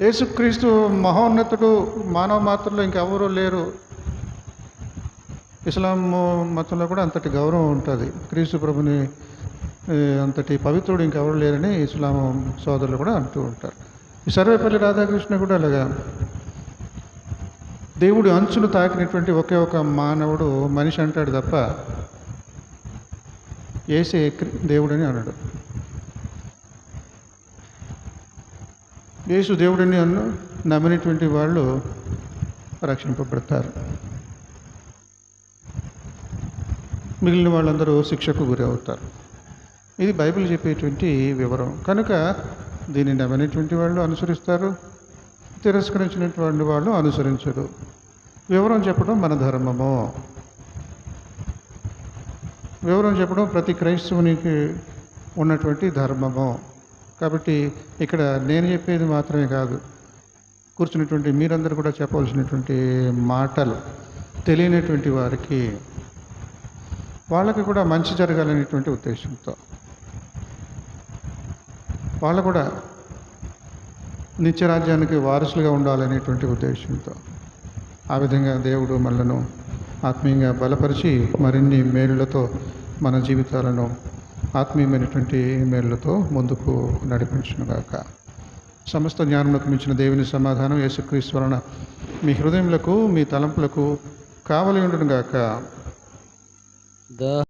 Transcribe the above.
యేసుక్రీస్తు మహోన్నతుడు మానవ మాత్రలో ఇంకెవరూ లేరు. ఇస్లాం మతంలో కూడా అంతటి గౌరవం ఉంటుంది. క్రీస్తు ప్రభుని అంతటి పవిత్రుడు ఇంకెవరు లేరని ఇస్లాం సోదరులు కూడా అంటూ ఉంటారు. ఈ సర్వేపల్లి రాధాకృష్ణ కూడా అలాగా. దేవుడి అంచును తాకినటువంటి ఒకే ఒక మానవుడు మనిషి అంటాడు తప్ప ఏసే క్రి- దేవుడని అన్నాడు యేసు దేవుడిని అన్ను నమ్మినటువంటి వాళ్ళు రక్షింపబడతారు. మిగిలిన వాళ్ళందరూ శిక్షకు గురి అవుతారు ఇది బైబిల్ చెప్పేటువంటి వివరం. కనుక దీన్ని నమ్మినటువంటి వాళ్ళు అనుసరిస్తారు తిరస్కరించినటువంటి వాళ్ళు అనుసరించరు. వివరం చెప్పడం మన ధర్మము. వివరం చెప్పడం ప్రతి క్రైస్తవునికి ఉన్నటువంటి ధర్మము. కాబట్టి ఇక్కడ నేను చెప్పేది మాత్రమే కాదు. కూర్చున్నటువంటి మీరందరూ కూడా చెప్పవలసినటువంటి మాటలు తెలియనటువంటి వారికి వాళ్ళకి కూడా మంచి జరగాలనేటువంటి ఉద్దేశంతో. వాళ్ళు కూడా నిత్యరాజ్యానికి వారసులుగా ఉండాలనేటువంటి ఉద్దేశంతో ఆ విధంగా దేవుడు మనలను ఆత్మీయంగా బలపరిచి మరిన్ని మేలులతో మన జీవితాలను ఆత్మీయమైనటువంటి మేళ్ళతో ముందుకు నడిపించునుగాక సమస్త జ్ఞానములకు మించిన దేవుని సమాధానం యేసుక్రీశ్వరణ మీ హృదయములకు మీ తలంపులకు కావలి ఉండునుగాక ద